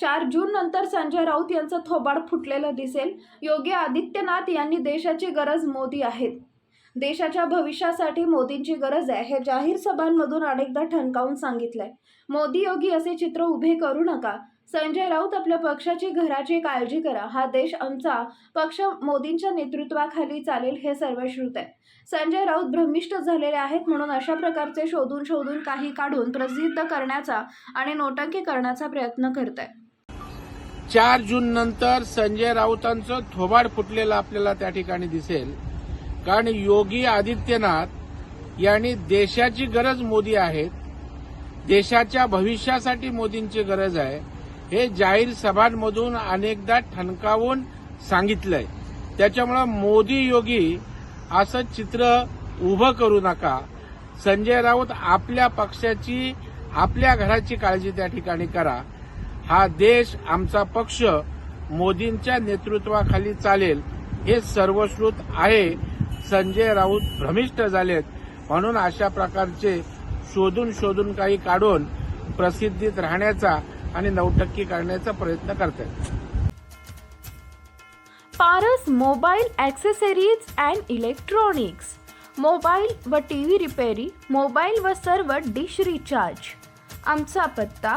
चार जून नंतर संजय राऊत यांचं थोबाड फुटलेलं दिसेल. योगी आदित्यनाथ यांनी देशाची गरज मोदी आहेत. देशाच्या भविष्यासाठी मोदींची गरज आहे हे जाहीर सभांमधून अनेकदा ठणकावून सांगितलंय. मोदी योगी असे चित्र उभे करू नका. संजय राऊत आपल्या पक्षाची घराची काळजी करा. हा देश आमचा पक्ष मोदींच्या नेतृत्वाखाली चालेल हे सर्वश्रुत आहे. संजय राऊत भ्रमिष्ट झालेले आहेत म्हणून अशा प्रकारचे शोधून शोधून काही काढून प्रसिद्ध करण्याचा आणि नोटंकी करण्याचा प्रयत्न करत आहे चार जून नंतर संजय राऊतांचं थोबाड फुटलेलं आपल्याला त्या ठिकाणी दिसेल. कारण योगी आदित्यनाथ यांनी देशाची गरज मोदी आहेत. देशाच्या भविष्यासाठी मोदींची गरज आहे. हे जाहीर सभांमधून अनेकदा ठणकावून सांगितलंय. त्याच्यामुळं मोदी योगी असं चित्र उभं करू नका. संजय राऊत आपल्या पक्षाची आपल्या घराची काळजी त्या ठिकाणी करा. हा देश आमचा पक्ष मोदींच्या नेतृत्वाखाली चालेल हे सर्वश्रुत आहे. संजय राऊत भ्रमिष्ट झालेत म्हणून अशा प्रकारचे शोधून शोधून काही काढून प्रसिद्धीत राहण्याचा आणि नवटक्की करण्याचा प्रयत्न करतात Paras mobile accessories and electronics. Mobile व टी व्ही रिपेरी मोबाईल व सर्व डिश रिचार्ज. आमचा पत्ता